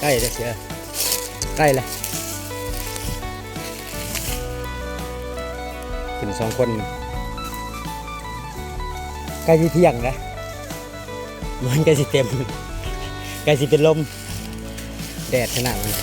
ใกล้เลยเชียใกล้ละขึ้นสองคน ใกล้ที่เที่ยงนะมันใกล้สิเต็มใกล้สิเป็นลม แดดขนาดนี้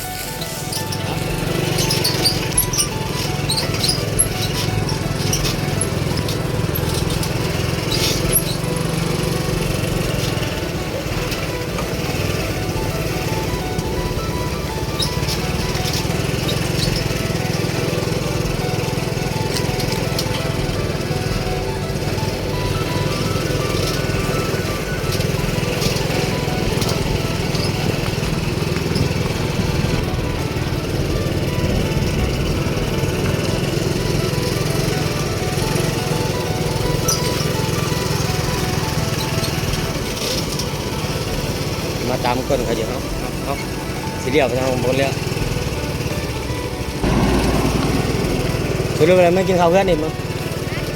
ตามก้นเขาอยู่เนาะเอาเอาสีเดียวไปทางบนเรือสุดเลยไม่กินข้าวเพื่อนนี่มึง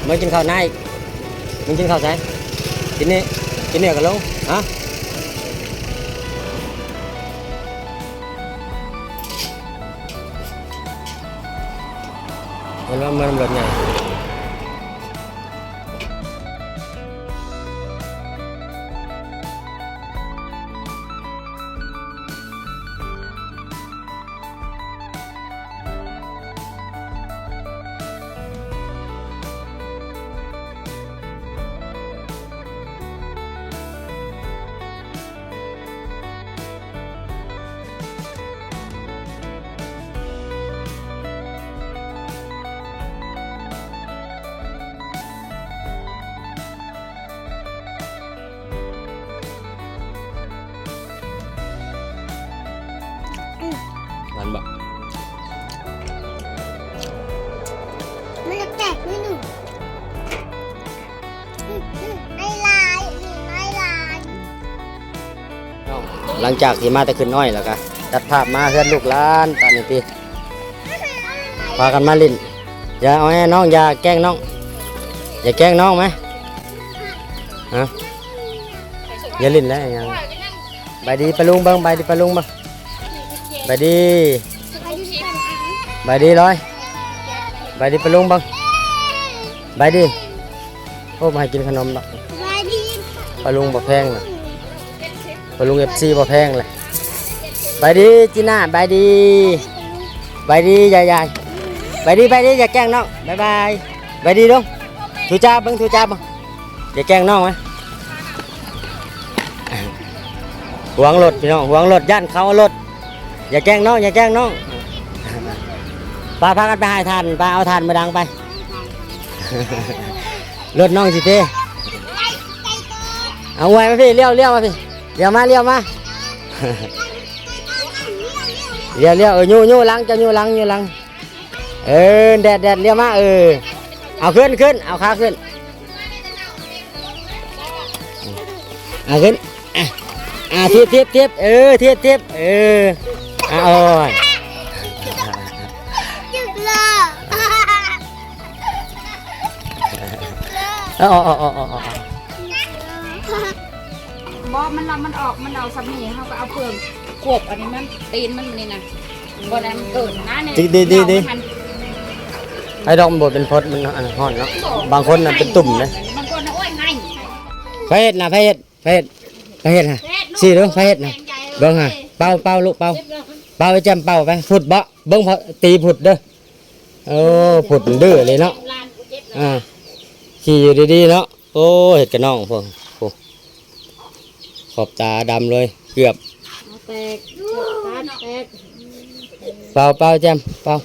ไม่กินข้าวนายมึงกินข้าวใช่กินนี่กินเนี่ยกันลงฮะมันว่ามันรถใหญ่ หลังจากที่มาแต่ขึ้นน้อยแล้วก็ตัดภาพมาเพื่อนลูกหลานตอนนี้พี่พากันมาลินอย่าเอาให้น้องอย่าแกล้งน้อง อย่าแกล้งน้องไหมฮะอย่าลินแล้วอย่างไปดีปะลุงเบ้างไปดีปะลุงเบ้างไปดีไปดีร้อยไปดีปะลุงเบ้างไปดีโอ้มาให้กินขนมดอกสวัสดีปะลุงบ่แพงนะ ปะลุงเอฟซีบ่แพงเลยไปดีจีน่าไปดีไปดียายยายไปดีไปดีอย่าแกล้งน้องบายบายไปดีลุงทูจ้าบังทูจ้าบังอย่าแกล้งน้องไหมหวงรถพี่น้องหวงรถย่านเขาเอารถอย่าแกล้งน้องอย่าแกล้งน้องปลาพากันไปหายทานปลาเอาทานมาดังไปรถน้องสิเต้เอาไว้มาพี่เลี้ยวเลี้ยวมาพี่ เลี้ยวมาเลี้ยวมาเลี้ยวเลี้ยวเออยูยูหลังจะยูหลังยูหลังเออแดดแดดเลี้ยวมาเออเอาขึ้นขึ้นเอาขาขึ้นเอาขึ้นอะอะเทียบเทียบเทียบเออเทียบเทียบเอออะโอ้ยจุดเลยเอาเอาเอาเอาเอาเอา บอมันเรามันออกมันเอาสำนีเขาก็เอาเปลือกกบอันนี้มันตีนมันนี่นะบนนั้นมันเกิดนะเนี่ยดีดีดีดีมัน ไอ้ดอกมันบดเป็นพดมันอันห่อนเนาะบางคนน่ะเป็นตุ่มนะบางคนน่ะโอ้ยไงไฟเห็ดนะไฟเห็ดไฟเห็ดไฟเห็ดฮะสี่ดูไฟเห็ดนะเบิ้งฮะเป่าเป่าลูกเป่าเป่าไอ้แจมเป่าไปผุดเบาะเบิ้งพอตีผุดเด้อโอ้ผุดดื้อเลยเนาะอ่าขี่อยู่ดีๆเนาะโอ้เห็ดกระน่องพวกโอ้ ขอบตาดำเลยเกือบแตกตาแตกเป่าเป่าแจมเป่า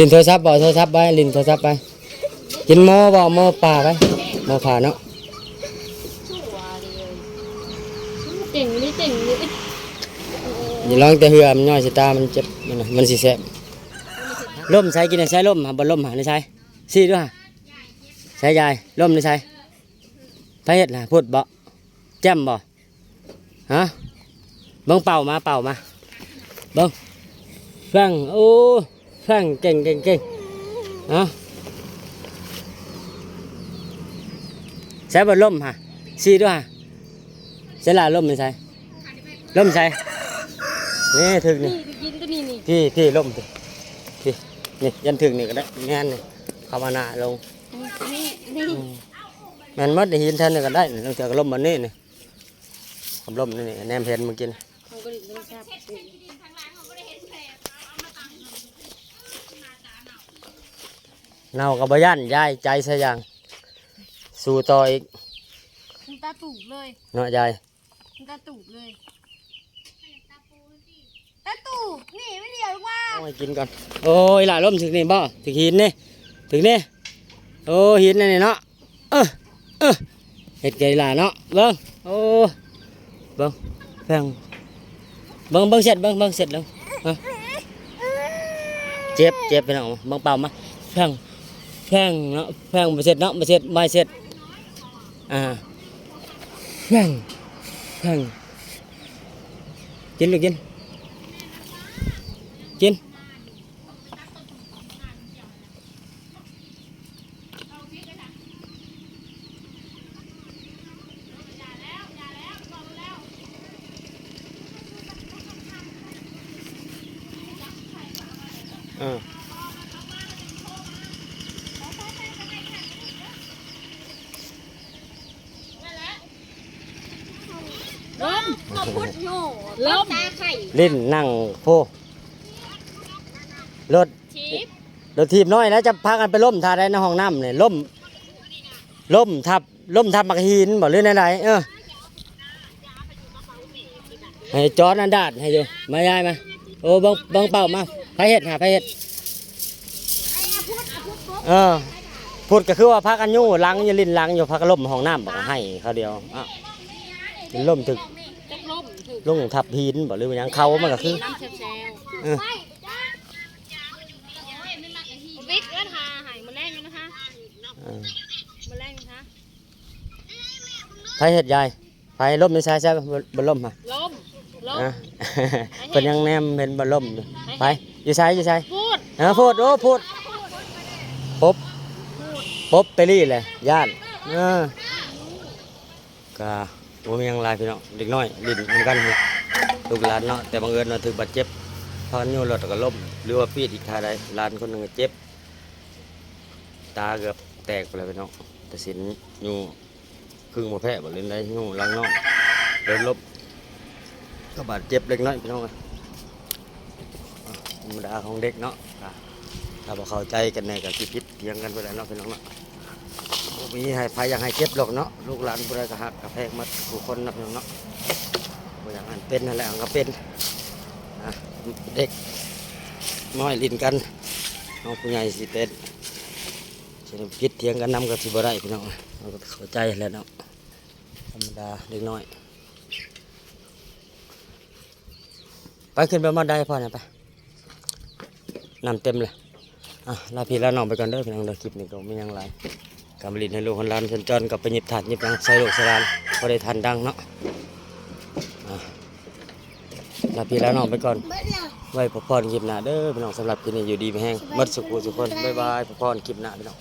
ลินโทรศัพท์บ่โทรศัพท์ไปลินโทรศัพท์ไป กินหม้อบ่หม้อปลาไปหม้อผ่าเนาะเก่งนี่เก่งนี่อย่าลองแต่เหือมันย่อยสิตามันเจ็บมันน่ะมันสิแสบล่มใช้กินได้ใช้ล่มหาบ่ล่มหาได้ใช้สี่ด้วยฮะใช้ยายล่มได้ใช้ไผเฮ็ดน่ะพูดบ่ แจ่มบ่ฮะเบิ่งเป่ามาเป่ามาเบิ่งฟังโอ้ฟังเก่งเก่งเก่งฮะใช้บ่ล่มฮะสี่ด้วยฮะใช้ละล่มได้ใช้ล่มใช้นี่ถึกนี่นี่กินตัวนี้นี่พี่พี่ล่มพี่พี่นี่ยันถึกนี่ก็ได้แม่นนี่เข้ามาหน้าลงนี่นี่อืมแม่นหมดนี่หินแทนนี่ก็ได้นี่ลงจากล่มมันนี่นี่ กับล่มนี่นี่แนมเพนเมื่อกี้นี่เขาก็เลยทราบเน่ากับบ่ย่านย้ายใจซะอย่าง สู่ต่ออีกคุณตาตูบเลยเนาะยายคุณตาตูบเลยตาตูบนี่ไม่เดียวว่าเอาไปกินก่อนโอ้ยหล่าล่มถึงนี่บ่ถึงหินนี่ถึงนี่โอ้หินนี่นี่เนาะเออเออเห็ดไก่หล่าเนาะเบิ้งโอ้ เบิ้งแพงเบิ้งเบิ้งเสร็จเบิ้งเบิ้งเสร็จแล้วฮะเจ็บเจ็บไปหน่อยเบิ้งเปล่ามาแพงแพงเนาะแพงมาเสร็จเนาะมาเสร็จไม่เสร็จอ่าแพงแพงกินลูกกิน กินอ่า ล้มมาพุดโย่ล้มตาไข่ลิ้นนั่งโพรถชีพรถทีบน้อยแล้วจะพากันไปล่มทาได้ในห้องน้ำเนี่ยล่มล่มทับล่มทับมักหินบ่หรือไหนๆเออให้จอดอันดาดให้ดูมายายมาโอ้บังบังเป่ามาไปเห็ดหาไปเห็ดเออพูดก็คือว่าพักกันอยู่หลังอยู่ลิ้นหลังอยู่พักกันล่มห้องน้ำบอกให้เขาเดียวอะเป็นล่มถึกจัก ล้มถึกลงทับหินบ่หรือว่าหยังเขามันก็คือน้ำแซวเออๆวิกแล้วทาหายมาแรงนะคะเออมาแรงนะคะไปเห็ดยายไปล่มไม่ใช่ใช่บ่บนล่มมาล้มล้มอะเป็นยังแนมเป็นบนล่มอยู่ไปอยู่ใช้อยู่ใช้พูดเออพูดโอ้พูดปุ๊บปุ๊บไปรี่เลยย่านเออก็ บ่มีหยังหลายพี่น้องเด็กน้อยลิ้นเหมือนกันนี่ลูกหลานเนาะแต่บังเอิญว่าถือบาดเจ็บพากันโยนรถก็ล้มหรือว่าปีดอีกทาใดหลานคนหนึ่งเจ็บ ตาเกือบแตกไปแล้วพี่น้องแต่สินอยู่ครึ่งบ่แพ้บ่เล่นได้อยู่หลังน้องเดินลบก็บาดเจ็บเล็กน้อยพี่น้องอะอะธรรมดาของเด็กเนาะถ้าบ่เข้าใจกันแน่ก็สิผิดเถียงกันไปแล้วเนาะพี่น้องเนาะ มีให้ภัยอยากให้เจ็บหรอกเนาะลูกหลานผู้ใดก็หักก็แพงมัดทุกคนนาะพี่น้องเนาะบ่อยากให้เป็นนั่นแหละมันก็เป็นอะเด็กน้อยลินกันน้องผู้ใหญ่สิเป็นจะพิดเถียงกันนำกับสิบได้พี่น้องเราก็เข้าใจแล้วเนาะธรรมดาเล็กน้อย ไปขึ้นไปมาได้พ่อเนี่ยไปน้ำเต็มเลยอะลาพี่ลาน้องไปก่อนเด้อพี่น้องเด้อคลิปนี้ก็ไม่ยังไร กำลินให้ลูกคนลานสัญจนกับไปหยิบถาดหยิบหยังใส่ลูกสลานพอได้ทันดังเนาะลาพี่ลาน้องไปก่อนเมื่อไว้พอพรคลิปหน้าเด้อพี่น้องสำหรับคลิปนี้อยู่ดีไม่แห้งมัดสุขุสุขคนบ๊ายบายพอพรคลิปหน้าพี่น้อง